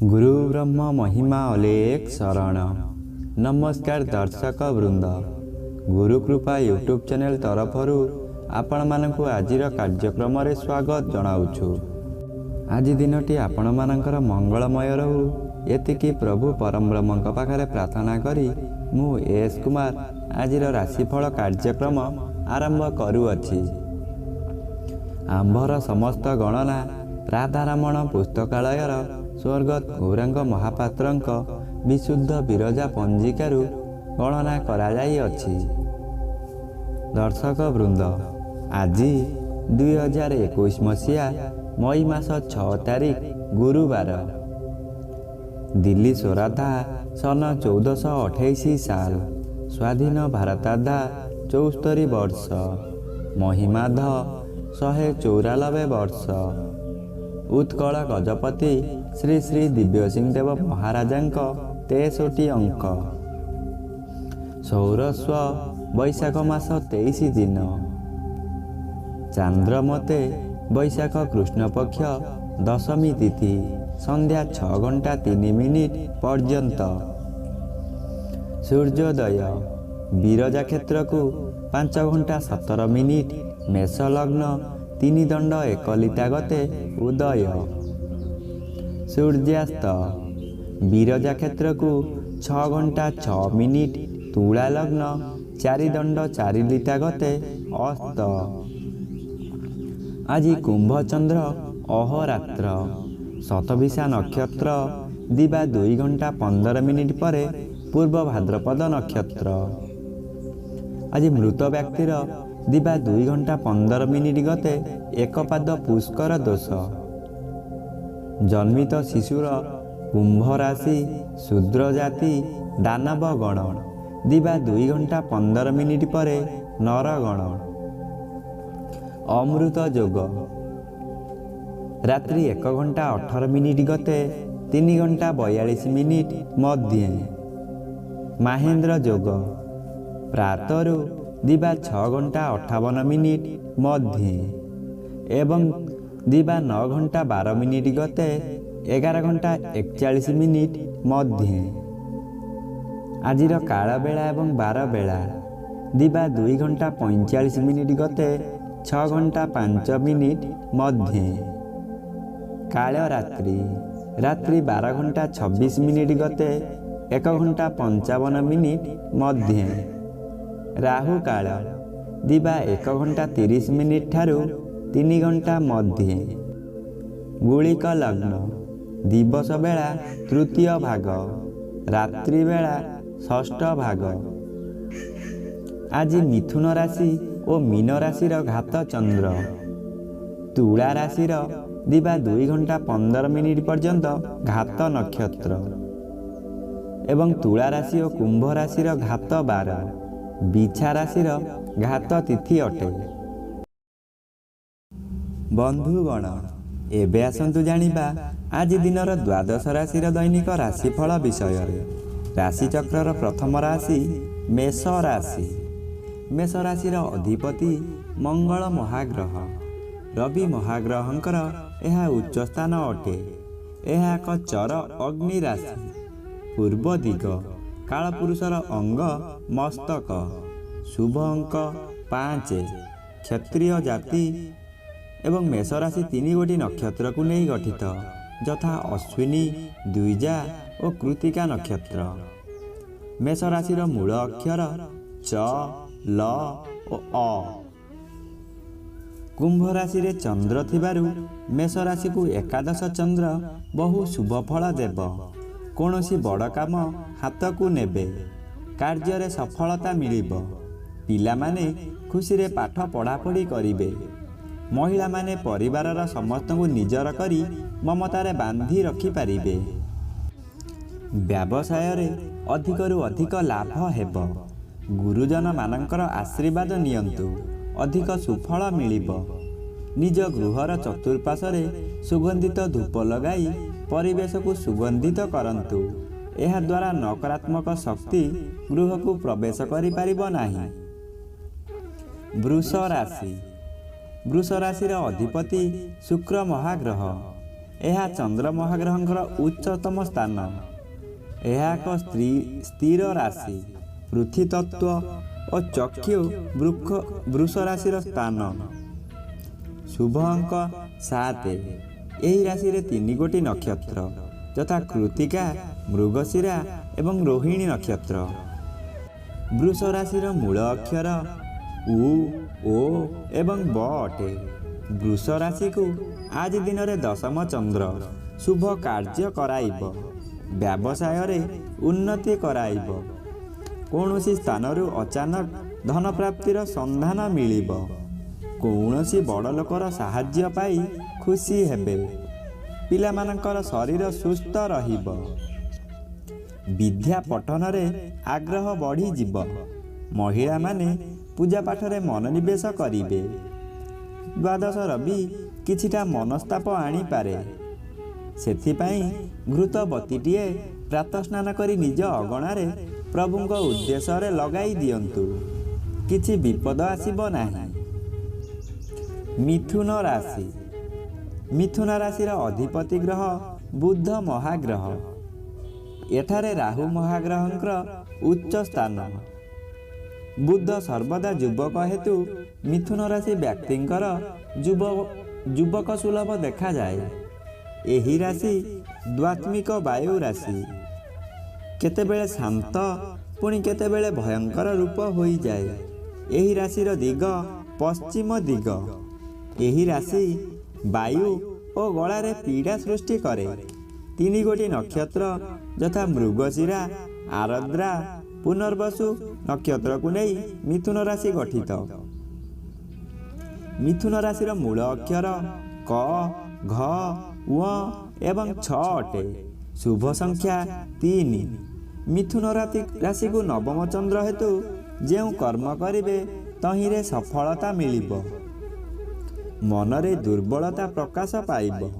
ଗୁରୁ ବ୍ରହ୍ମ ମହିମା ଅଲେଖ ଶରଣ ନମସ୍କାର ଦର୍ଶକ ବୃନ୍ଦ ଗୁରୁ କୃପା ୟୁଟ୍ୟୁବ୍ ଚ୍ୟାନେଲ୍ ତରଫରୁ ଆପଣମାନଙ୍କୁ ଆଜିର କାର୍ଯ୍ୟକ୍ରମରେ ସ୍ୱାଗତ ଜଣାଉଛୁ। ଆଜି ଦିନଟି ଆପଣମାନଙ୍କର ମଙ୍ଗଳମୟ ରହୁ। ଏତିକି ପ୍ରଭୁ ପରମବ୍ରହ୍ମଙ୍କ ପାଖରେ ପ୍ରାର୍ଥନା କରି ମୁଁ ଏସ୍ କୁମାର ଆଜିର ରାଶିଫଳ କାର୍ଯ୍ୟକ୍ରମ ଆରମ୍ଭ କରୁଅଛି। ଆମ୍ଭର ସମସ୍ତ ଗଣନା ରାଧାରମଣ ପୁସ୍ତକାଳୟର ସ୍ୱର୍ଗତ ଗୌରାଙ୍ଗ ମହାପାତ୍ରଙ୍କ ବିଶୁଦ୍ଧ ବିରଜା ପଞ୍ଜିକାରୁ ଗଣନା କରାଯାଇଅଛି। ଦର୍ଶକ ବୃନ୍ଦ ଆଜି ଦୁଇ ହଜାର ଏକୋଇଶ ମସିହା ମଇ ମାସ ଛଅ ତାରିଖ ଗୁରୁବାର। ଦିଲ୍ଲୀ ସ୍ୱରାଧା ସନ ଚଉଦଶହ ଅଠେଇଶ ସାଲ ସ୍ୱାଧୀନ ଭାରତାଧା ଚଉସ୍ତରୀ ବର୍ଷ ମହିମାଧ ଶହେ ଚଉରାନବେ ବର୍ଷ। ଉତ୍କଳ ଗଜପତି ଶ୍ରୀ ଶ୍ରୀ ଦିବ୍ୟସିଂହ ଦେବ ମହାରାଜାଙ୍କ ତେଷଠି ଅଙ୍କ। ସୌରସ୍ୱ ବୈଶାଖ ମାସ ତେଇଶ ଦିନ। ଚାନ୍ଦ୍ରମତେ ବୈଶାଖ କୃଷ୍ଣପକ୍ଷ ଦଶମୀ ତିଥି ସନ୍ଧ୍ୟା ଛଅ ଘଣ୍ଟା ତିନି ମିନିଟ୍ ପର୍ଯ୍ୟନ୍ତ। ସୂର୍ଯ୍ୟୋଦୟ ବିରଜା କ୍ଷେତ୍ରକୁ ପାଞ୍ଚ ଘଣ୍ଟା ସତର ମିନିଟ୍ ମେଷ ଲଗ୍ନ ତିନି ଦଣ୍ଡ ଏକଲିତା ଗତେ ଉଦୟ। ସୂର୍ଯ୍ୟାସ୍ତ ବିରଜା କ୍ଷେତ୍ରକୁ ଛଅ ଘଣ୍ଟା ଛଅ ମିନିଟ୍ ତୁଳା ଲଗ୍ନ ଚାରି ଦଣ୍ଡ ଚାରି ଲିତା ଗତେ ଅସ୍ତ। ଆଜି କୁମ୍ଭଚନ୍ଦ୍ର ଅହରାତ୍ର ଶତଭିଷା ନକ୍ଷତ୍ର ଦିବା ଦୁଇ ଘଣ୍ଟା ପନ୍ଦର ମିନିଟ୍ ପରେ ପୂର୍ବ ଭାଦ୍ରପଦ ନକ୍ଷତ୍ର। ଆଜି ମୃତ ବ୍ୟକ୍ତିର दि दुई घन्टा पन्ध्र मिनट गते एक पाद पुन्मित शिशुर कुम्भ राशि शुद्र जाति दानव गणन दिन्टा पन्ध्र मिनट पर नरगण अमृत जि एक घन्टा अठर मिनट गते तिन घन्टा बयालिस मिनट माहेन्द्र जग प्रातु ଦିବା ଛଅ ଘଣ୍ଟା ଅଠାବନ ମିନିଟ୍ ମଧ୍ୟେ ଏବଂ ଦିବା ନଅ ଘଣ୍ଟା ବାର ମିନିଟ୍ ଗତେ ଏଗାର ଘଣ୍ଟା ଏକଚାଳିଶ ମିନିଟ୍ ମଧ୍ୟେ ଆଜିର କାଳବେଳା ଏବଂ ବାର ବେଳା ଦିବା ଦୁଇ ଘଣ୍ଟା ପଇଁଚାଳିଶ ମିନିଟ୍ ଗତେ ଛଅ ଘଣ୍ଟା ପାଞ୍ଚ ମିନିଟ୍ ମଧ୍ୟେ କାଳ ରାତ୍ରି ରାତ୍ରି ବାର ଘଣ୍ଟା ଛବିଶ ମିନିଟ୍ ଗତେ ଏକ ଘଣ୍ଟା ପଞ୍ଚାବନ ମିନିଟ୍ ମଧ୍ୟେ ରାହୁ କାଳ ଦିବା ଏକ ଘଣ୍ଟା ତିରିଶ ମିନିଟ୍ ଠାରୁ ତିନି ଘଣ୍ଟା ମଧ୍ୟେ। ଗୁଳିକ ଲଗ୍ନ। ଦିବସ ବେଳା ତୃତୀୟ ଭାଗ। ରାତ୍ରି ବେଳା ଷଷ୍ଠ ଭାଗ। ଆଜି ମିଥୁନ ରାଶି ଓ ମୀନ ରାଶିର ଘାତ ଚନ୍ଦ୍ର। ତୁଳା ରାଶିର ଦିବା ଦୁଇ ଘଣ୍ଟା ପନ୍ଦର ମିନିଟ୍ ପର୍ଯ୍ୟନ୍ତ ଘାତ ନକ୍ଷତ୍ର। ଏବଂ ତୁଳା ରାଶି ଓ କୁମ୍ଭ ରାଶିର ଘାତ ବାର। ବିଛା ରାଶିର ଘାତ ତିଥି ଅଟେ। ବନ୍ଧୁଗଣ ଏବେ ଆସନ୍ତୁ ଜାଣିବା ଆଜି ଦିନର ଦ୍ୱାଦଶ ରାଶିର ଦୈନିକ ରାଶିଫଳ ବିଷୟରେ। ରାଶିଚକ୍ରର ପ୍ରଥମ ରାଶି ମେଷ ରାଶି। ମେଷ ରାଶିର ଅଧିପତି ମଙ୍ଗଳ ମହାଗ୍ରହ। ରବି ମହାଗ୍ରହଙ୍କର ଏହା ଉଚ୍ଚ ସ୍ଥାନ ଅଟେ। ଏହା ଏକ ଚର ଅଗ୍ନି ରାଶି। ପୂର୍ବ ଦିଗ କାଳପୁରୁଷର ଅଙ୍ଗ ମସ୍ତକ। ଶୁଭ ଅଙ୍କ ପାଞ୍ଚ କ୍ଷତ୍ରିୟ ଜାତି ଏବଂ ମେଷ ରାଶି ତିନି ଗୋଟି ନକ୍ଷତ୍ରକୁ ନେଇ ଗଠିତ ଯଥା ଅଶ୍ୱିନୀ ଦ୍ୱିଜା ଓ କୃତିକା ନକ୍ଷତ୍ର। ମେଷ ରାଶିର ମୂଳ ଅକ୍ଷର ଚ ଲ ଓ ଅ। କୁମ୍ଭ ରାଶିରେ ଚନ୍ଦ୍ର ଥିବାରୁ ମେଷ ରାଶିକୁ ଏକାଦଶ ଚନ୍ଦ୍ର ବହୁ ଶୁଭ ଫଳ ଦେବ। କୌଣସି ବଡ଼ କାମ ହାତକୁ ନେବେ। କାର୍ଯ୍ୟରେ ସଫଳତା ମିଳିବ। ପିଲାମାନେ ଖୁସିରେ ପାଠ ପଢ଼ାପଢ଼ି କରିବେ। ମହିଳାମାନେ ପରିବାରର ସମସ୍ତଙ୍କୁ ନିଜର କରି ମମତାରେ ବାନ୍ଧି ରଖିପାରିବେ। ବ୍ୟବସାୟରେ ଅଧିକରୁ ଅଧିକ ଲାଭ ହେବ। ଗୁରୁଜନମାନଙ୍କର ଆଶୀର୍ବାଦ ନିଅନ୍ତୁ। ଅଧିକ ସୁଫଳ ମିଳିବ। ନିଜ ଗୃହର ଚତୁଃପାର୍ଶ୍ୱରେ ସୁଗନ୍ଧିତ ଧୂପ ଲଗାଇ ପରିବେଶକୁ ସୁଗନ୍ଧିତ କରନ୍ତୁ। ଏହାଦ୍ୱାରା ନକାରାତ୍ମକ ଶକ୍ତି ଗୃହକୁ ପ୍ରବେଶ କରିପାରିବ ନାହିଁ। ବୃଷ ରାଶି। ବୃଷ ରାଶିର ଅଧିପତି ଶୁକ୍ର ମହାଗ୍ରହ। ଏହା ଚନ୍ଦ୍ର ମହାଗ୍ରହଙ୍କର ଉଚ୍ଚତମ ସ୍ଥାନ। ଏହା ଏକ ସ୍ତ୍ରୀ ସ୍ଥିର ରାଶି। ପୃଥ୍ୱୀ ତତ୍ତ୍ୱ ଓ ଚକ୍ଷୁ ବୃକ୍ଷ ବୃଷ ରାଶିର ସ୍ଥାନ। ଶୁଭ ଅଙ୍କ ସାତ। ଏହି ରାଶିରେ ତିନି ଗୋଟି ନକ୍ଷତ୍ର ଯଥା କୃତିକା ମୃଗଶିରା ଏବଂ ରୋହିଣୀ ନକ୍ଷତ୍ର। ବୃଷ ରାଶିର ମୂଳ ଅକ୍ଷର ଉ ଓ ଏବଂ ବ ଅଟେ। ବୃଷ ରାଶିକୁ ଆଜି ଦିନରେ ଦଶମ ଚନ୍ଦ୍ର ଶୁଭ କାର୍ଯ୍ୟ କରାଇବ। ବ୍ୟବସାୟରେ ଉନ୍ନତି କରାଇବ। କୌଣସି ସ୍ଥାନରୁ ଅଚାନକ ଧନ ପ୍ରାପ୍ତିର ସନ୍ଧାନ ମିଳିବ। କୌଣସି ବଡ଼ ଲୋକର ସାହାଯ୍ୟ ପାଇ ଖୁସି ହେବେ। ପିଲାମାନଙ୍କର ଶରୀର ସୁସ୍ଥ ରହିବ। ବିଦ୍ୟା ପଠନରେ ଆଗ୍ରହ ବଢ଼ିଯିବ। ମହିଳାମାନେ ପୂଜା ପାଠରେ ମନୋନିବେଶ କରିବେ। ଦ୍ୱାଦଶ ରବି କିଛିଟା ମନସ୍ତାପ ଆଣିପାରେ। ସେଥିପାଇଁ ଘୃତବତୀଟିଏ ପ୍ରାତଃ ସ୍ନାନ କରି ନିଜ ଅଗଣାରେ ପ୍ରଭୁଙ୍କ ଉଦ୍ଦେଶ୍ୟରେ ଲଗାଇ ଦିଅନ୍ତୁ। କିଛି ବିପଦ ଆସିବ ନାହିଁ। ମିଥୁନ ରାଶି ମିଥୁନ ରାଶିର ଅଧିପତି ଗ୍ରହ ବୁଦ୍ଧ ମହାଗ୍ରହ। ଏଠାରେ ରାହୁ ମହାଗ୍ରହଙ୍କର ଉଚ୍ଚ ସ୍ଥାନ। ବୁଦ୍ଧ ସର୍ବଦା ଯୁବକ ହେତୁ ମିଥୁନ ରାଶି ବ୍ୟକ୍ତିଙ୍କର ଯୁବ ଯୁବକ ସୁଲଭ ଦେଖାଯାଏ। ଏହି ରାଶି ଦ୍ୱାତ୍ମିକ ବାୟୁ ରାଶି। କେତେବେଳେ ଶାନ୍ତ ପୁଣି କେତେବେଳେ ଭୟଙ୍କର ରୂପ ହୋଇଯାଏ। ଏହି ରାଶିର ଦିଗ ପଶ୍ଚିମ ଦିଗ। ଏହି ରାଶି ବାୟୁ ଓ ଗଳାରେ ପୀଡ଼ା ସୃଷ୍ଟି କରେ। ତିନି ଗୋଟି ନକ୍ଷତ୍ର ଯଥା ମୃଗଶିରା ଆରଦ୍ରା ପୁନର୍ବସୁ ନକ୍ଷତ୍ରକୁ ନେଇ ମିଥୁନ ରାଶି ଗଠିତ। ମିଥୁନ ରାଶିର ମୂଳ ଅକ୍ଷର କ ଘ ଏବଂ ଛ ଅଟେ। ଶୁଭ ସଂଖ୍ୟା ତିନି। ମିଥୁନ ରାଶିକୁ ନବମ ଚନ୍ଦ୍ର ହେତୁ ଯେଉଁ କର୍ମ କରିବେ ତହିଁରେ ସଫଳତା ମିଳିବ। ମନରେ ଦୁର୍ବଳତା ପ୍ରକାଶ ପାଇବ।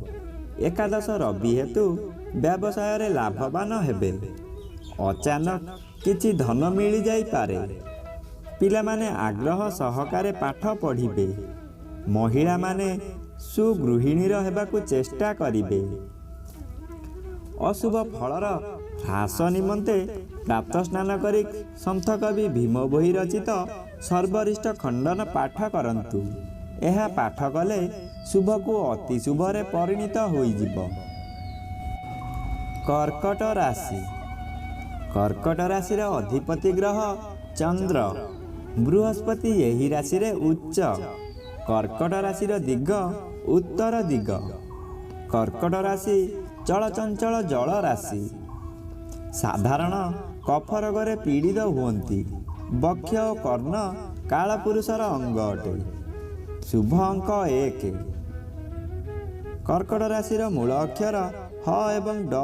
ଏକାଦଶ ରବି ହେତୁ ବ୍ୟବସାୟରେ ଲାଭବାନ ହେବେ। ଅଚାନକ କିଛି ଧନ ମିଳିଯାଇପାରେ। ପିଲାମାନେ ଆଗ୍ରହ ସହକାରେ ପାଠ ପଢ଼ିବେ। ମହିଳାମାନେ ସୁଗୃହିଣୀର ହେବାକୁ ଚେଷ୍ଟା କରିବେ। ଅଶୁଭ ଫଳର ହ୍ରାସ ନିମନ୍ତେ ପ୍ରାତ ସ୍ନାନ କରି ସନ୍ଥ କବି ଭୀମ ବହି ରଚିତ ସର୍ବରିଷ୍ଟ ଖଣ୍ଡନ ପାଠ କରନ୍ତୁ। ଏହା ପାଠ କଲେ ଶୁଭକୁ ଅତି ଶୁଭରେ ପରିଣତ ହୋଇଯିବ। କର୍କଟ ରାଶି। କର୍କଟ ରାଶିର ଅଧିପତି ଗ୍ରହ ଚନ୍ଦ୍ର। ବୃହସ୍ପତି ଏହି ରାଶିରେ ଉଚ୍ଚ। କର୍କଟ ରାଶିର ଦିଗ ଉତ୍ତର ଦିଗ। କର୍କଟ ରାଶି ଚଳଚଞ୍ଚଳ ଜଳ ରାଶି। ସାଧାରଣ କଫ ରୋଗରେ ପୀଡ଼ିତ ହୁଅନ୍ତି। ବକ୍ଷ ଓ କର୍ଣ୍ଣ କାଳପୁରୁଷର ଅଙ୍ଗ ଅଟେ। ଶୁଭ ଅଙ୍କ ଏକ କର୍କଟ ରାଶିର ମୂଳ ଅକ୍ଷର ହ ଏବଂ ଡ।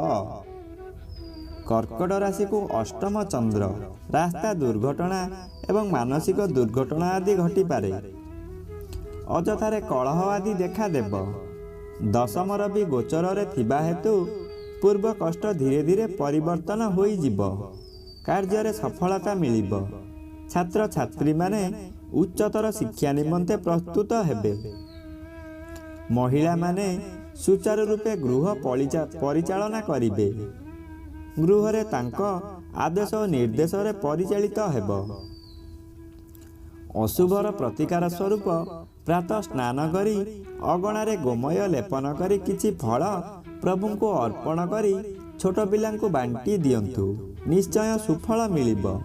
କର୍କଟ ରାଶିକୁ ଅଷ୍ଟମ ଚନ୍ଦ୍ର। ରାସ୍ତା ଦୁର୍ଘଟଣା ଏବଂ ମାନସିକ ଦୁର୍ଘଟଣା ଆଦି ଘଟିପାରେ। ଅଯଥାରେ କଳହ ଆଦି ଦେଖାଦେବ। ଦଶମ ରବି ଗୋଚରରେ ଥିବା ହେତୁ ପୂର୍ବ କଷ୍ଟ ଧୀରେ ଧୀରେ ପରିବର୍ତ୍ତନ ହୋଇଯିବ। କାର୍ଯ୍ୟରେ ସଫଳତା ମିଳିବ। ଛାତ୍ରଛାତ୍ରୀମାନେ ଉଚ୍ଚତର ଶିକ୍ଷା ନିମନ୍ତେ ପ୍ରସ୍ତୁତ ହେବେ। ମହିଳାମାନେ ସୁଚାରୁ ରୂପେ ଗୃହ ପରିଚା- ପରିଚାଳନା କରିବେ। ଗୃହରେ ତାଙ୍କ ଆଦେଶ ଓ ନିର୍ଦ୍ଦେଶରେ ପରିଚାଳିତ ହେବ। ଅଶୁଭର ପ୍ରତିକାର ସ୍ୱରୂପ ପ୍ରାତଃ ସ୍ନାନ କରି ଅଗଣାରେ ଗୋମୟ ଲେପନ କରି କିଛି ଫଳ ପ୍ରଭୁଙ୍କୁ ଅର୍ପଣ କରି ଛୋଟ ପିଲାଙ୍କୁ ବାଣ୍ଟି ଦିଅନ୍ତୁ। ନିଶ୍ଚୟ ସୁଫଳ ମିଳିବ।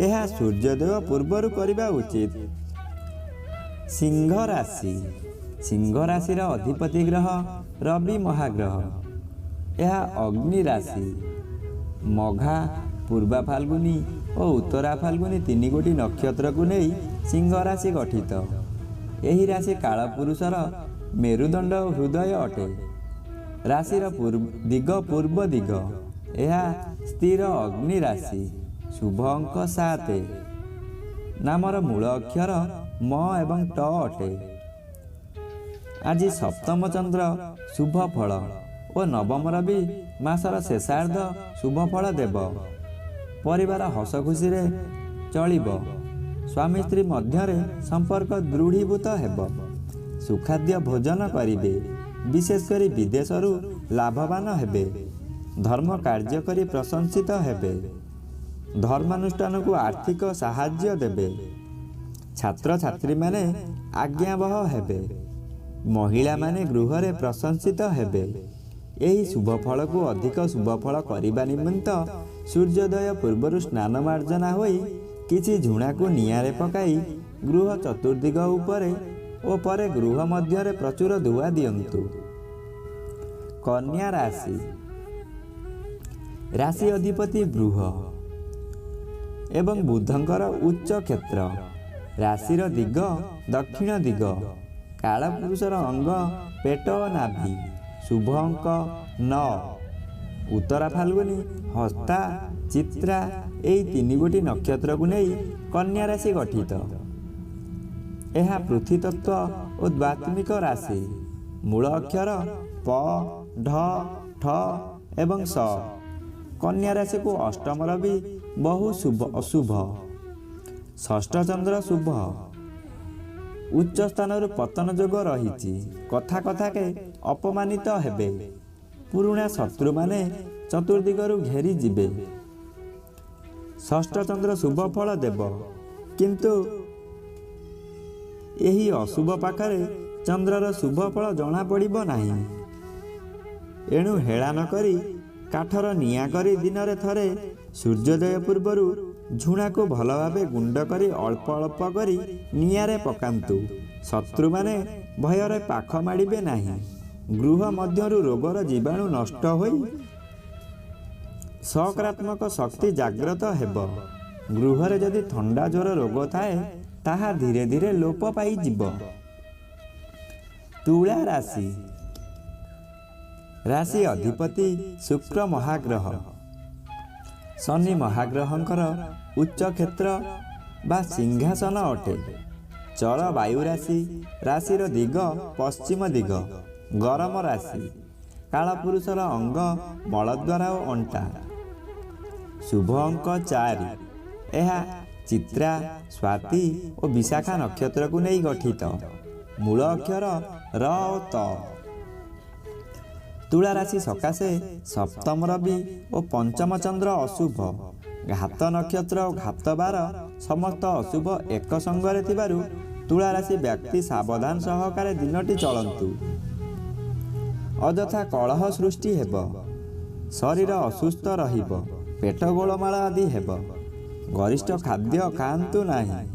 ଏହା ସୂର୍ଯ୍ୟୋଦୟ ପୂର୍ବରୁ କରିବା ଉଚିତ। ସିଂହ ରାଶି ସିଂହ ରାଶିର ଅଧିପତି ଗ୍ରହ ରବି ମହାଗ୍ରହ। ଏହା ଅଗ୍ନି ରାଶି। ମଘା ପୂର୍ବା ଫାଲ୍ଗୁନି ଓ ଉତ୍ତରା ଫାଲ୍ଗୁନି ତିନି ଗୋଟି ନକ୍ଷତ୍ରକୁ ନେଇ ସିଂହ ରାଶି ଗଠିତ। ଏହି ରାଶି କାଳପୁରୁଷର ମେରୁଦଣ୍ଡ ଓ ହୃଦୟ ଅଟେ। ରାଶିର ଦିଗ ପୂର୍ବ ଦିଗ। ଏହା ସ୍ଥିର ଅଗ୍ନି ରାଶି। ଶୁଭ ଅଙ୍କ ସାତ ନାମର ମୂଳ ଅକ୍ଷର ମ ଏବଂ ଟ ଅଟେ। ଆଜି ସପ୍ତମ ଚନ୍ଦ୍ର ଶୁଭ ଫଳ ଓ ନବମ ରବି ମାସର ଶେଷାର୍ଦ୍ଧ ଶୁଭ ଫଳ ଦେବ। ପରିବାର ହସ ଖୁସିରେ ଚଳିବ। ସ୍ୱାମୀ ସ୍ତ୍ରୀ ମଧ୍ୟରେ ସମ୍ପର୍କ ଦୃଢ଼ୀଭୂତ ହେବ। ସୁଖାଦ୍ୟ ଭୋଜନ କରିବେ। ବିଶେଷ କରି ବିଦେଶରୁ ଲାଭବାନ ହେବେ। ଧର୍ମ କାର୍ଯ୍ୟ କରି ପ୍ରଶଂସିତ ହେବେ। ଧର୍ମାନୁଷ୍ଠାନକୁ ଆର୍ଥିକ ସାହାଯ୍ୟ ଦେବେ ଛାତ୍ରଛାତ୍ରୀମାନେ ଆଜ୍ଞାବହ ହେବେ। ମହିଳାମାନେ ଗୃହରେ ପ୍ରଶଂସିତ ହେବେ। ଏହି ଶୁଭ ଫଳକୁ ଅଧିକ ଶୁଭ ଫଳ କରିବା ନିମିତ୍ତ ସୂର୍ଯ୍ୟୋଦୟ ପୂର୍ବରୁ ସ୍ନାନ ମାର୍ଜନା ହୋଇ କିଛି ଝୁଣାକୁ ନିଆଁରେ ପକାଇ ଗୃହ ଚତୁର୍ଦିଗ ଉପରେ ଓ ପରେ ଗୃହ ମଧ୍ୟରେ ପ୍ରଚୁର ଧୁଆ ଦିଅନ୍ତୁ। କନ୍ୟା ରାଶି। ରାଶି ଅଧିପତି ବୃହ। ଏବଂ ବୁଧଙ୍କର ଉଚ୍ଚ କ୍ଷେତ୍ର। ରାଶିର ଦିଗ ଦକ୍ଷିଣ ଦିଗ କାଳପୁରୁଷର ଅଙ୍ଗ ପେଟ ଓ ନାଭି ଶୁଭ ଅଙ୍କ ନଅ ଉତ୍ତରା ଫାଲ୍ଗୁନି ହସ୍ତା ଚିତ୍ରା ଏହି ତିନି ଗୋଟି ନକ୍ଷତ୍ରକୁ ନେଇ କନ୍ୟା ରାଶି ଗଠିତ। ଏହା ପୃଥ୍ୱୀ ତତ୍ତ୍ୱ ଓ ଦ୍ୱାତ୍ମିକ ରାଶି। ମୂଳ ଅକ୍ଷର ପ ଢ ଠ ଏବଂ ସ। କନ୍ୟା ରାଶିକୁ ଅଷ୍ଟମ ରବି ବହୁ ଶୁଭ ଅଶୁଭ। ଷଷ୍ଠ ଚନ୍ଦ୍ର ଶୁଭ। ଉଚ୍ଚ ସ୍ଥାନରୁ ପତନ ଯୋଗ ରହିଛି। କଥା କଥାକେ ଅପମାନିତ ହେବେ। ପୁରୁଣା ଶତ୍ରୁମାନେ ଚତୁର୍ଦିଗରୁ ଘେରି ଯିବେ। ଷଷ୍ଠ ଚନ୍ଦ୍ର ଶୁଭ ଫଳ ଦେବ। କିନ୍ତୁ ଏହି ଅଶୁଭ ପାଖରେ ଚନ୍ଦ୍ରର ଶୁଭ ଫଳ ଜଣାପଡ଼ିବ ନାହିଁ। ଏଣୁ ହେଳା ନ କରି କାଠର ନିଆଁ କରି ଦିନରେ ଥରେ ସୂର୍ଯ୍ୟୋଦୟ ପୂର୍ବରୁ ଝୁଣାକୁ ଭଲ ଭାବେ ଗୁଣ୍ଡ କରି ଅଳ୍ପ ଅଳ୍ପ କରି ନିଆଁରେ ପକାନ୍ତୁ ଶତ୍ରୁମାନେ ଭୟରେ ପାଖ ମାଡ଼ିବେ ନାହିଁ ଗୃହ ମଧ୍ୟରୁ ରୋଗର ଜୀବାଣୁ ନଷ୍ଟ ହୋଇ ସକାରାତ୍ମକ ଶକ୍ତି ଜାଗ୍ରତ ହେବ ଗୃହରେ ଯଦି ଥଣ୍ଡା ଜ୍ୱର ରୋଗ ଥାଏ ତାହା ଧୀରେ ଧୀରେ ଲୋପ ପାଇଯିବ ତୁଳା ରାଶି ରାଶି ଅଧିପତି ଶୁକ୍ର ମହାଗ୍ରହ ଶନି ମହାଗ୍ରହଙ୍କର ଉଚ୍ଚ କ୍ଷେତ୍ର ବା ସିଂହାସନ ଅଟେ। ଚଳ ବାୟୁ ରାଶି ରାଶିର ଦିଗ ପଶ୍ଚିମ ଦିଗ ଗରମ ରାଶି କାଳପୁରୁଷର ଅଙ୍ଗ ମଳଦ୍ୱାର ଓ ଅଣ୍ଟା। ଶୁଭ ଅଙ୍କ ଚାରି ଏହା ଚିତ୍ରା ସ୍ୱାତି ଓ ବିଶାଖା ନକ୍ଷତ୍ରକୁ ନେଇ ଗଠିତ। ମୂଳ ଅକ୍ଷର ର ଓ ତ। ତୁଳା ରାଶି ସକାଶେ ସପ୍ତମ ରବି ଓ ପଞ୍ଚମ ଚନ୍ଦ୍ର ଅଶୁଭ। ଘାତ ନକ୍ଷତ୍ର ଓ ଘାତ ବାର ସମସ୍ତ ଅଶୁଭ ଏକ ସଙ୍ଗରେ ଥିବାରୁ ତୁଳା ରାଶି ବ୍ୟକ୍ତି ସାବଧାନ ସହକାରେ ଦିନଟି ଚଳନ୍ତୁ। ଅଯଥା କଳହ ସୃଷ୍ଟି ହେବ। ଶରୀର ଅସୁସ୍ଥ ରହିବ। ପେଟ ଗୋଳମାଳ ଆଦି ହେବ। ଗରିଷ୍ଠ ଖାଦ୍ୟ ଖାଆନ୍ତୁ ନାହିଁ।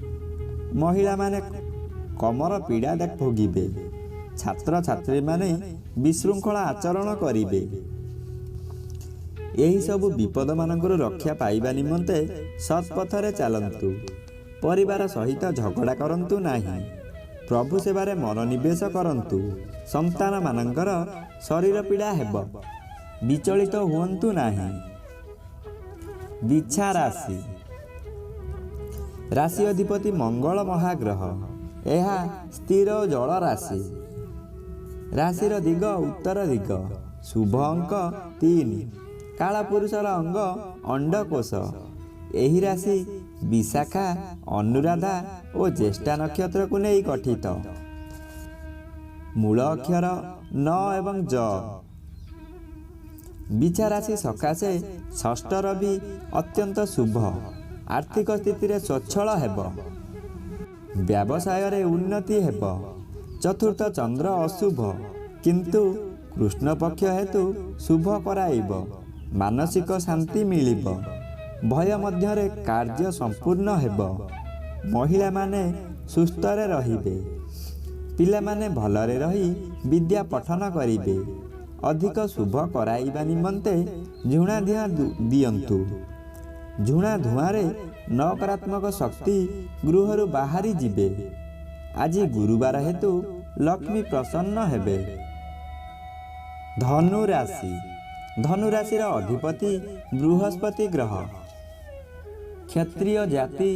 ମହିଳାମାନେ କମର ପୀଡ଼ା ଭୋଗିବେ। ଛାତ୍ରଛାତ୍ରୀମାନେ ବିଶୃଙ୍ଖଳା ଆଚରଣ କରିବେ। ଏହିସବୁ ବିପଦମାନଙ୍କରୁ ରକ୍ଷା ପାଇବା ନିମନ୍ତେ ସତ୍ପଥରେ ଚାଲନ୍ତୁ। ପରିବାର ସହିତ ଝଗଡ଼ା କରନ୍ତୁ ନାହିଁ। ପ୍ରଭୁ ସେବାରେ ମନୋନିବେଶ କରନ୍ତୁ। ସନ୍ତାନମାନଙ୍କର ଶରୀର ପୀଡ଼ା ହେବ। ବିଚଳିତ ହୁଅନ୍ତୁ ନାହିଁ। ବିଛା ରାଶି। ରାଶି ଅଧିପତି ମଙ୍ଗଳ ମହାଗ୍ରହ। ଏହା ସ୍ଥିର ଜଳ ରାଶି। ରାଶିର ଦିଗ ଉତ୍ତର ଦିଗ ଶୁଭ ଅଙ୍କ ତିନି କାଳପୁରୁଷର ଅଙ୍ଗ ଅଣ୍ଡକୋଷ। ଏହି ରାଶି ବିଶାଖା ଅନୁରାଧା ଓ ଜ୍ୟେଷ୍ଠା ନକ୍ଷତ୍ରକୁ ନେଇ ଗଠିତ। ମୂଳ ଅକ୍ଷର ନ ଏବଂ ଜ। ବିଛା ରାଶି ସକାଶେ ଷଷ୍ଠ ରବି ଅତ୍ୟନ୍ତ ଶୁଭ ଆର୍ଥିକ ସ୍ଥିତିରେ ସ୍ୱଚ୍ଛଳ ହେବ। ବ୍ୟବସାୟରେ ଉନ୍ନତି ହେବ। ଚତୁର୍ଥ ଚନ୍ଦ୍ର ଅଶୁଭ। କିନ୍ତୁ କୃଷ୍ଣପକ୍ଷ ହେତୁ ଶୁଭ କରାଇବ ମାନସିକ ଶାନ୍ତି ମିଳିବ। ଭୟ ମଧ୍ୟରେ କାର୍ଯ୍ୟ ସମ୍ପୂର୍ଣ୍ଣ ହେବ। ମହିଳାମାନେ ସୁସ୍ଥରେ ରହିବେ। ପିଲାମାନେ ଭଲରେ ରହି ବିଦ୍ୟା ପଠନ କରିବେ। ଅଧିକ ଶୁଭ କରାଇବା ନିମନ୍ତେ ଝୁଣା ଧିଆ ଦିଅନ୍ତୁ। ଝୁଣା ଧୂଆଁରେ ନକାରାତ୍ମକ ଶକ୍ତି ଗୃହରୁ ବାହାରି ଯିବେ। ଆଜି ଗୁରୁବାର ହେତୁ ଲକ୍ଷ୍ମୀ ପ୍ରସନ୍ନ ହେବେ। ଧନୁ ରାଶି ଧନୁ ରାଶିର ଅଧିପତି ବୃହସ୍ପତି ଗ୍ରହ। କ୍ଷତ୍ରିୟ ଜାତି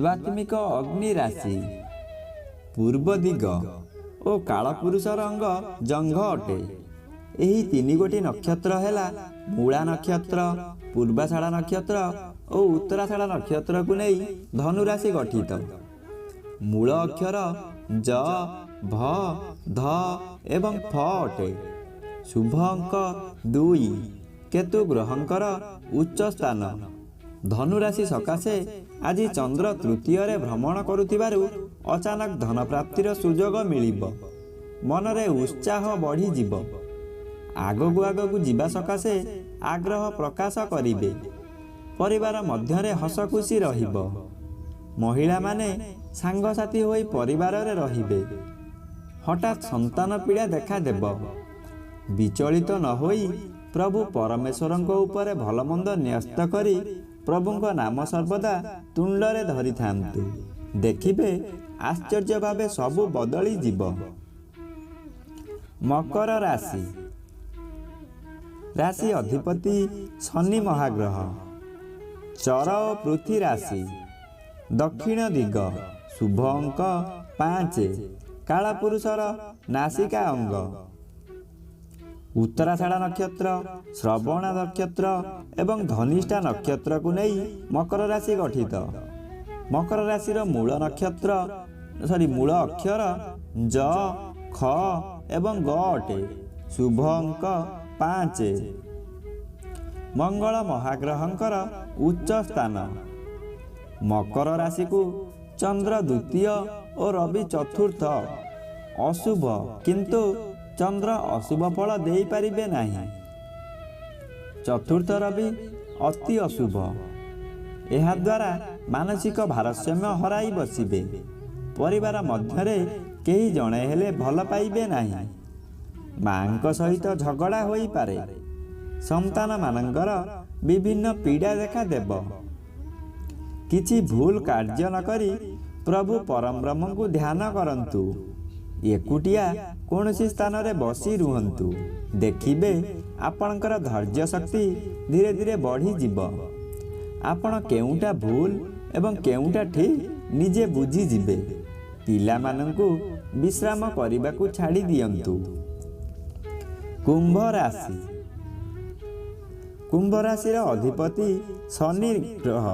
ଦ୍ୱାତ୍ମିକ ଅଗ୍ନି ରାଶି। ପୂର୍ବ ଦିଗ ଓ କାଳପୁରୁଷ ରଙ୍ଗ ଜଙ୍ଘ ଅଟେ। ଏହି ତିନି ଗୋଟି ନକ୍ଷତ୍ର ହେଲା ମୂଳା ନକ୍ଷତ୍ର ପୂର୍ବାଷାଢ଼ା ନକ୍ଷତ୍ର ଓ ଉତ୍ତରାଷାଢ଼ା ନକ୍ଷତ୍ରକୁ ନେଇ ଧନୁରାଶି ଗଠିତ। ମୂଳ ଅକ୍ଷର ଜ ଭ ଧ ଏବଂ ଫ ଅଟେ। ଶୁଭ ଅଙ୍କ ଦୁଇ କେତୁ ଗ୍ରହଙ୍କର ଉଚ୍ଚ ସ୍ଥାନ। ଧନୁରାଶି ସକାଶେ ଆଜି ଚନ୍ଦ୍ର ତୃତୀୟରେ ଭ୍ରମଣ କରୁଥିବାରୁ ଅଚାନକ ଧନ ପ୍ରାପ୍ତିର ସୁଯୋଗ ମିଳିବ। ମନରେ ଉତ୍ସାହ ବଢ଼ିଯିବ। ଆଗକୁ ଆଗକୁ ଯିବା ସକାଶେ ଆଗ୍ରହ ପ୍ରକାଶ କରିବେ। ପରିବାର ମଧ୍ୟରେ ହସ ଖୁସି ରହିବ। ମହିଳାମାନେ ସାଙ୍ଗସାଥି ହୋଇ ପରିବାରରେ ରହିବେ। ହଠାତ୍ ସନ୍ତାନ ପୀଡ଼ା ଦେଖାଦେବ ବିଚଳିତ ନ ହୋଇ ପ୍ରଭୁ ପରମେଶ୍ୱରଙ୍କ ଉପରେ ଭଲମନ୍ଦ ନ୍ୟସ୍ତ କରି ପ୍ରଭୁଙ୍କ ନାମ ସର୍ବଦା ତୁଣ୍ଡରେ ଧରିଥାନ୍ତୁ। ଦେଖିବେ ଆଶ୍ଚର୍ଯ୍ୟ ଭାବେ ସବୁ ବଦଳିଯିବ ମକର ରାଶି। ରାଶି ଅଧିପତି ଶନି ମହାଗ୍ରହ। ଚର ଓ ପୃଥ୍ୱୀ ରାଶି। ଦକ୍ଷିଣ ଦିଗ ଶୁଭ ଅଙ୍କ ପାଞ୍ଚ କାଳପୁରୁଷର ନାସିକା ଅଙ୍ଗ। ଉତ୍ତରାଷାଢ଼ ନକ୍ଷତ୍ର ଶ୍ରବଣ ନକ୍ଷତ୍ର ଏବଂ ଧନିଷ୍ଠା ନକ୍ଷତ୍ରକୁ ନେଇ ମକର ରାଶି ଗଠିତ। ମକର ରାଶିର ମୂଳ ନକ୍ଷତ୍ର ସରି ମୂଳ ଅକ୍ଷର ଜ ଖ ଏବଂ ଗ ଅଟେ। ଶୁଭ ଅଙ୍କ ପାଞ୍ଚ। ମଙ୍ଗଳ ମହାଗ୍ରହଙ୍କର ଉଚ୍ଚ ସ୍ଥାନ। ମକର ରାଶିକୁ ଚନ୍ଦ୍ର ଦ୍ୱିତୀୟ ଓ ରବି ଚତୁର୍ଥ ଅଶୁଭ କିନ୍ତୁ ଚନ୍ଦ୍ର ଅଶୁଭ ଫଳ ଦେଇପାରିବେ ନାହିଁ ଚତୁର୍ଥ ରବି ଅତି ଅଶୁଭ ଏହାଦ୍ୱାରା ମାନସିକ ଭାରସାମ୍ୟ ହରାଇ ବସିବେ ପରିବାର ମଧ୍ୟରେ କେହି ଜଣେ ହେଲେ ଭଲ ପାଇବେ ନାହିଁ ମାଙ୍କ ସହିତ ଝଗଡ଼ା ହୋଇପାରେ ସନ୍ତାନମାନଙ୍କର ବିଭିନ୍ନ ପୀଡ଼ା ଦେଖାଦେବ କିଛି ଭୁଲ କାର୍ଯ୍ୟ ନ କରି ପ୍ରଭୁ ପରମବ୍ରହ୍ମଙ୍କୁ ଧ୍ୟାନ କରନ୍ତୁ। ଏକୁଟିଆ କୌଣସି ସ୍ଥାନରେ ବସି ରୁହନ୍ତୁ। ଦେଖିବେ ଆପଣଙ୍କର ଧୈର୍ଯ୍ୟ ଶକ୍ତି ଧୀରେ ଧୀରେ ବଢ଼ିଯିବ। ଆପଣ କେଉଁଟା ଭୁଲ ଏବଂ କେଉଁଟା ଠିକ୍ ନିଜେ ବୁଝିଯିବେ। ପିଲାମାନଙ୍କୁ ବିଶ୍ରାମ କରିବାକୁ ଛାଡ଼ି ଦିଅନ୍ତୁ। କୁମ୍ଭ ରାଶି। କୁମ୍ଭ ରାଶିର ଅଧିପତି ଶନି ଗ୍ରହ।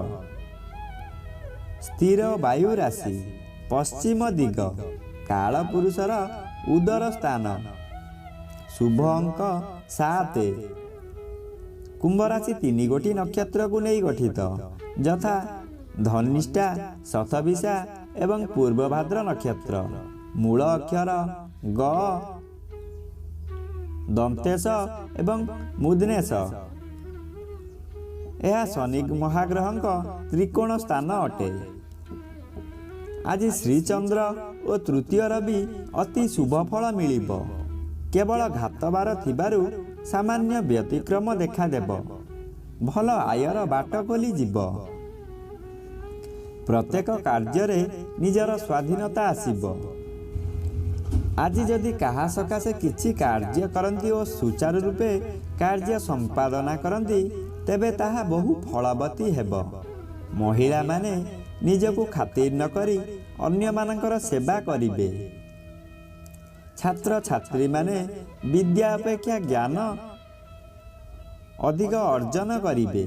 ସ୍ଥିର ବାୟୁ ରାଶି ପଶ୍ଚିମ ଦିଗ କାଳପୁରୁଷର ଉଦର ସ୍ଥାନ। ଶୁଭ ଅଙ୍କ ସାତ କୁମ୍ଭ ରାଶି ତିନି ଗୋଟି ନକ୍ଷତ୍ରକୁ ନେଇ ଗଠିତ। ଯଥା ଧନିଷ୍ଠା ଶତବିଶା ଏବଂ ପୂର୍ବଭାଦ୍ର ନକ୍ଷତ୍ର। ମୂଳ ଅକ୍ଷର ଗ ଦନ୍ତେଶ ଏବଂ ମୁଦ୍ନେଶ। ଏହା ଶନି ମହାଗ୍ରହଙ୍କ ତ୍ରିକୋଣ ସ୍ଥାନ ଅଟେ। ଆଜି ଶ୍ରୀଚନ୍ଦ୍ର ଓ ତୃତୀୟ ରବି ଅତି ଶୁଭ ଫଳ ମିଳିବ। କେବଳ ଘାତବାର ଥିବାରୁ ସାମାନ୍ୟ ବ୍ୟତିକ୍ରମ ଦେଖାଦେବ। ଭଲ ଆୟର ବାଟ ଖୋଲିଯିବ। ପ୍ରତ୍ୟେକ କାର୍ଯ୍ୟରେ ନିଜର ସ୍ୱାଧୀନତା ଆସିବ। ଆଜି ଯଦି କାହା ସକାଶେ କିଛି କାର୍ଯ୍ୟ କରନ୍ତି ଓ ସୁଚାରୁ ରୂପେ କାର୍ଯ୍ୟ ସମ୍ପାଦନା କରନ୍ତି ତେବେ ତାହା ବହୁ ଫଳବତୀ ହେବ। ମହିଳାମାନେ ନିଜକୁ ଖାତିର ନ କରି ଅନ୍ୟମାନଙ୍କର ସେବା କରିବେ। ଛାତ୍ରଛାତ୍ରୀମାନେ ବିଦ୍ୟା ଅପେକ୍ଷା ଜ୍ଞାନ ଅଧିକ ଅର୍ଜନ କରିବେ।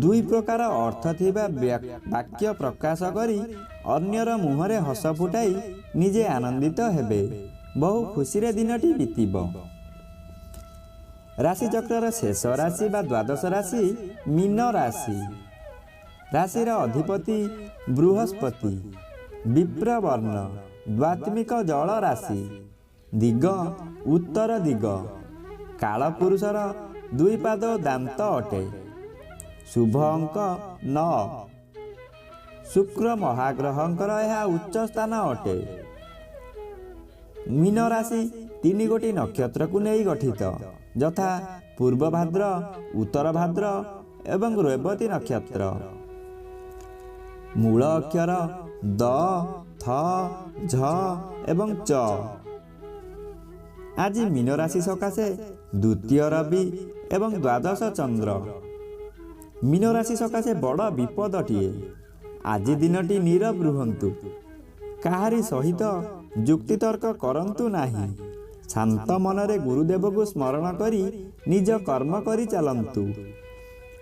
ଦୁଇ ପ୍ରକାର ଅର୍ଥ ଥିବା ବ୍ୟା- ବାକ୍ୟ ପ୍ରକାଶ କରି ଅନ୍ୟର ମୁହଁରେ ହସ ଫୁଟାଇ ନିଜେ ଆନନ୍ଦିତ ହେବେ। ବହୁ ଖୁସିରେ ଦିନଟି ବିତିବ। ରାଶିଚକ୍ରର ଶେଷ ରାଶି ବା ଦ୍ୱାଦଶ ରାଶି ମୀନ ରାଶି। ରାଶିର ଅଧିପତି ବୃହସ୍ପତି ବିପ୍ରବର୍ଣ୍ଣ ଦ୍ୱାତ୍ମିକ ଜଳ ରାଶି ଦିଗ ଉତ୍ତର ଦିଗ କାଳପୁରୁଷର ଦୁଇ ପାଦ ଓ ଦାନ୍ତ ଅଟେ। ଶୁଭ ଅଙ୍କ ନଅ ଶୁକ୍ର ମହାଗ୍ରହଙ୍କର ଏହା ଉଚ୍ଚ ସ୍ଥାନ ଅଟେ। ମୀନ ରାଶି ତିନି ଗୋଟି ନକ୍ଷତ୍ରକୁ ନେଇ ଗଠିତ। ଯଥା ପୂର୍ବ ଭାଦ୍ର ଉତ୍ତର ଭାଦ୍ର ଏବଂ ରେବତୀ ନକ୍ଷତ୍ର ମୂଳ ଅକ୍ଷର ଦ ଥ ଝ ଏବଂ ଚ ଆଜି ମୀନ ରାଶି ସକାଶେ ଦ୍ୱିତୀୟ ରବି ଏବଂ ଦ୍ୱାଦଶ ଚନ୍ଦ୍ର। ମୀନ ରାଶି ସକାଶେ ବଡ଼ ବିପଦଟିଏ। ଆଜି ଦିନଟି ନୀରବ ରୁହନ୍ତୁ। କାହାରି ସହିତ ଯୁକ୍ତିତର୍କ କରନ୍ତୁ ନାହିଁ। ଶାନ୍ତ ମନରେ ଗୁରୁଦେବକୁ ସ୍ମରଣ କରି ନିଜ କର୍ମ କରି ଚାଲନ୍ତୁ।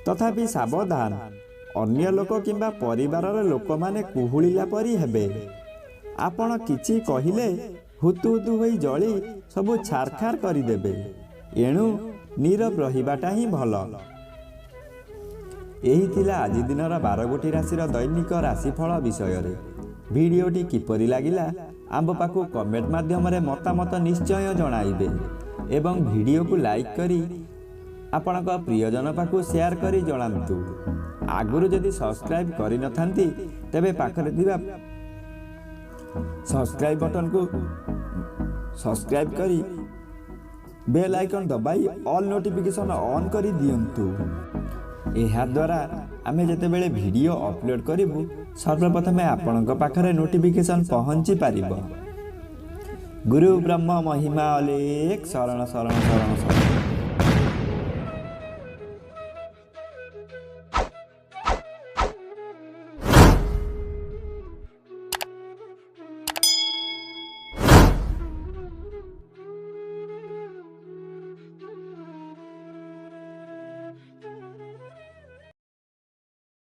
ତଥାପି ସାବଧାନ। ଅନ୍ୟ ଲୋକ କିମ୍ବା ପରିବାରର ଲୋକମାନେ କୁହୁଳିଲା ପରି ହେବେ। ଆପଣ କିଛି କହିଲେ ହୁତୁ ହୁତୁ ହୋଇ ଜଳି ସବୁ ଛାରଖାର କରିଦେବେ। ଏଣୁ ନୀରବ ରହିବାଟା ହିଁ ଭଲ। ଏହି ଥିଲା ଆଜି ଦିନର ବାରଗୋଟି ରାଶିର ଦୈନିକ ରାଶିଫଳ ବିଷୟରେ। ଭିଡ଼ିଓଟି କିପରି ଲାଗିଲା ଆମ୍ବ ପାଖକୁ କମେଣ୍ଟ ମାଧ୍ୟମରେ ମତାମତ ନିଶ୍ଚୟ ଜଣାଇବେ ଏବଂ ଭିଡ଼ିଓକୁ ଲାଇକ୍ କରି ଆପଣଙ୍କ ପ୍ରିୟଜନ ପାଖକୁ ସେୟାର କରି ଜଣାନ୍ତୁ। ଆଗରୁ ଯଦି ସବସ୍କ୍ରାଇବ୍ କରିନଥାନ୍ତି ତେବେ ପାଖରେ ଥିବା ସବସ୍କ୍ରାଇବ୍ ବଟନକୁ ସବସ୍କ୍ରାଇବ୍ କରି ବେଲ୍ ଆଇକନ୍ ଦବାଇ ଅଲ୍ ନୋଟିଫିକେସନ୍ ଅନ୍ କରି ଦିଅନ୍ତୁ। ଏହାଦ୍ୱାରା ଆମେ ଯେତେବେଳେ ଭିଡ଼ିଓ ଅପଲୋଡ଼ କରିବୁ ସର୍ବପ୍ରଥମେ ଆପଣଙ୍କ ପାଖରେ ନୋଟିଫିକେସନ୍ ପହଞ୍ଚି ପାରିବ। ଗୁରୁ ବ୍ରହ୍ମ ମହିମା ଅଲେଖ ଶରଣ ଶରଣ ଶରଣ ଶରଣ।